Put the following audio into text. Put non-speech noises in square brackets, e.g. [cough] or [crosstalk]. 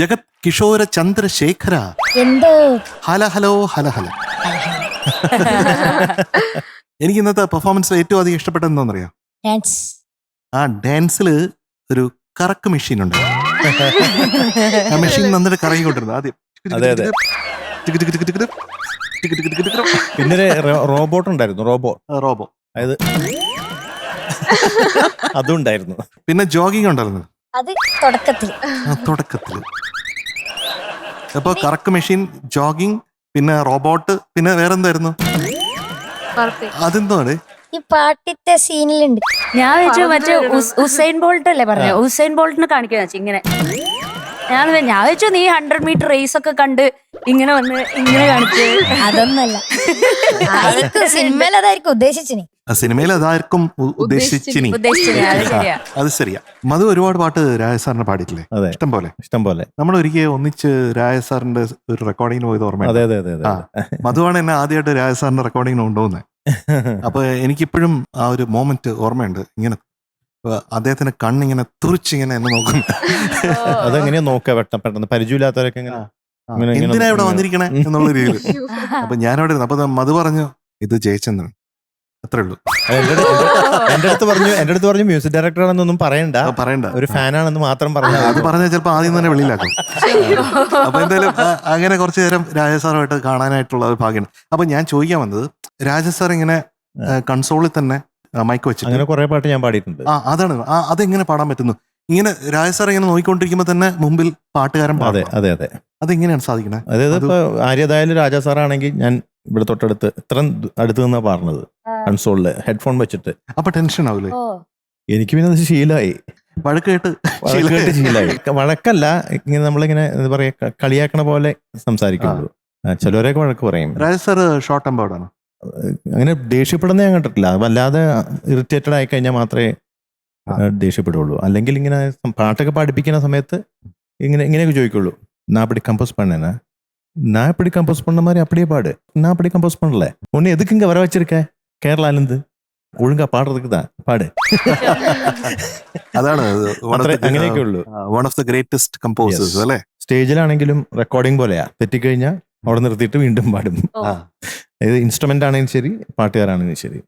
ജഗത് കിഷോര ചന്ദ്രശേഖര. എന്തോ? ഹല ഹലോ ഹല ഹല. എനിക്ക് ഇന്നത്തെ പെർഫോമൻസ് ഏറ്റവും അധികം ഇഷ്ടപ്പെട്ടത് എന്താണെന്നറിയാം? ഡാൻസ് ആ ഡാൻസിൽ ഒരു കറക്ക് മെഷീൻ ഉണ്ട്. ആ മെഷീൻ നന്നിട്ട് കറങ്ങിക്കൊണ്ടിരുന്നു. ആദ്യം അതെ, അതെ. Tick tick tick tick tick tick tick tick tick tick. പിന്നെ ഒരു റോബോട്ട് ഉണ്ടായിരുന്നു റോബോ ആ, റോബോ അതായത് [laughs] അതുണ്ടായിരുന്നു. പിന്നെ ജോഗിങ് ഉണ്ടായിരുന്നു അത് തുടക്കത്തിൽ തുടക്കത്തിൽ അപ്പൊ കറക്ക് മെഷീൻ ജോഗിങ് പിന്നെ റോബോട്ട് പിന്നെ വേറെന്തായിരുന്നു? അതെന്താണ് ഈ പാട്ടിത്തെ സീനിലുണ്ട്. ഞാൻ വെച്ചു മറ്റേ ഉസ്- ഉസൈൻ ബോൾട്ട് അല്ലേ പറഞ്ഞു ഉസൈൻ ബോൾട്ടിന് കാണിക്കുന്ന വെച്ചു ഇങ്ങനെ. ഞാൻ ഞാൻ വെച്ചു നീ ഹൺഡ്രഡ് മീറ്റർ റേസ് ഒക്കെ കണ്ട് ഇങ്ങനെ വന്ന് ഇങ്ങനെ കാണിച്ചു. അതൊന്നല്ല. [laughs] സിനിമയിൽ അതായിരിക്കും ഉദ്ദേശിച്ചിനി സിനിമയിൽ അതാർക്കും ഉദ്ദേശിച്ചിനി അത് ശരിയാ അത് ശരിയാ. മധു ഒരുപാട് പാട്ട് രാജ സാറിന് പാടിയിട്ടില്ലേ? ഇഷ്ടം പോലെ. ഇഷ്ടം പോലെ. നമ്മൾ ഒരിക്കൽ ഒന്നിച്ച് രാജ സാറിന്റെ ഒരു റെക്കോർഡിങ്ങിന് പോയത് ഓർമ്മ അതെ അതെ അതെ [laughs] മധുവാണ് എന്നെ ആദ്യമായിട്ട് രാജ സാറിന്റെ റെക്കോർഡിങ്ങിന് കൊണ്ടുപോകുന്നത് [laughs] അപ്പൊ എനിക്കിപ്പോഴും ആ ഒരു മോമെന്റ് ഓർമ്മയുണ്ട്. ഇങ്ങനെ അദ്ദേഹത്തിന്റെ കണ്ണിങ്ങനെ തുറിച്ചിങ്ങനെ എന്നെ നോക്കുന്നു. അതെങ്ങനെയാ നോക്കുക പെട്ടെന്ന് പെട്ടെന്ന് പരിചയമില്ലാത്തവരൊക്കെ എന്തിനാ ഇവിടെ വന്നിരിക്കണേ എന്നുള്ള രീതിയിൽ. അപ്പൊ ഞാനവിടെ ഇരുന്നു. അപ്പൊ മധു പറഞ്ഞു ഇത് ജയചന്ദ്രൻ. അത്രേ ഉള്ളൂ. എന്റെ അടുത്ത് പറഞ്ഞു എന്റെ അടുത്ത് പറഞ്ഞു മ്യൂസിക് ഡയറക്ടർ ആണെന്നൊന്നും പറയണ്ട. പറയണ്ട. ഒരു ഫാനാണെന്ന് മാത്രം പറഞ്ഞു അത് പറഞ്ഞാൽ ചിലപ്പോൾ ആദ്യം തന്നെ വെളിയിലാക്കും. അപ്പൊ എന്തായാലും ആ, അങ്ങനെ കുറച്ചു നേരം രാജസാറുമായിട്ട് കാണാനായിട്ടുള്ള ഒരു ഭാഗ്യമാണ് അപ്പൊ ഞാൻ ചോദിക്കാൻ വന്നത് രാജസാർ ഇങ്ങനെ കൺസോളിൽ തന്നെ മൈക്ക് വെച്ചിട്ട് അങ്ങനെ കുറെ പാട്ട് ഞാൻ പാടിയിട്ടുണ്ട്. ആ അതാണ്. ആ അതെങ്ങനെ പാടാൻ പറ്റുന്നു? ഇങ്ങനെ രാജസാർ ഇങ്ങനെ നോക്കിക്കൊണ്ടിരിക്കുമ്പോ തന്നെ മുമ്പിൽ പാട്ടുകാരൻ അതെ അതെ അതെ. അതെങ്ങനെയാണ് സാധിക്കണേ? അതായത് അത് ഇപ്പൊ ആര്യതായാലും രാജാ സാറാണെങ്കിൽ ഞാൻ ഇവിടെ തൊട്ടടുത്ത് ഇത്രയും അടുത്ത് നിന്നാ പറഞ്ഞത് കൺസോളില് ഹെഡ്ഫോൺ വെച്ചിട്ട് അപ്പൊ ടെൻഷൻ ആവൂലേ ഓ എനിക്ക് പിന്നെ അത് ശീലമായി വഴക്ക് കേട്ട് വഴക്കായിട്ട് ശീലമായി വഴക്കല്ല ഇങ്ങനെ നമ്മളിങ്ങനെ എന്താ പറയാ ക- കളിയാക്കണ പോലെ സംസാരിക്കുള്ളൂ ആ, ചിലവരൊക്കെ വഴക്ക് പറയും രാജ സാർ ഷോർട്ട് എംബേർഡാണ് അങ്ങനെ ദേഷ്യപ്പെടുന്ന ഞാൻ കണ്ടിട്ടില്ല വല്ലാതെ ഇറിറ്റേറ്റഡ് ആയി കഴിഞ്ഞാൽ മാത്രമേ ആ. ആ, ദേഷ്യപ്പെടുള്ളൂ അല്ലെങ്കിൽ ഇങ്ങനെ സം- പാട്ടൊക്കെ പഠിപ്പിക്കുന്ന സമയത്ത് ഇങ്ങനെ ഇങ്ങനെയൊക്കെ ചോദിക്കുള്ളൂ நான் அப்படி கம்போஸ் பண்ணேனா நான் இப்படி கம்போஸ் பண்ண மாதிரி அப்படியே பாடு நான் அப்படி கம்போஸ் பண்ணல உன்னை எதுக்கு இங்க வர வச்சிருக்க கேரளாலேருந்து ஒழுங்கா பாடுறதுக்கு தான் பாடு അതാണ് അത്ര- അങ്ങനെയൊക്കെ ഉള്ളൂ one of the greatest composers Yes. അല്ലേ സ്റ്റേജിലാണെങ്കിലും റെക്കോർഡിംഗ് പോലെയാ തെറ്റിക്കഴിഞ്ഞാൽ അവിടെ നിർത്തിയിട്ട് വീണ്ടും പാടും ആ. അതായത് ഇൻസ്ട്രുമെന്റ് ആണെങ്കിലും ശരി പാട്ടുകാരാണെങ്കിലും ശരി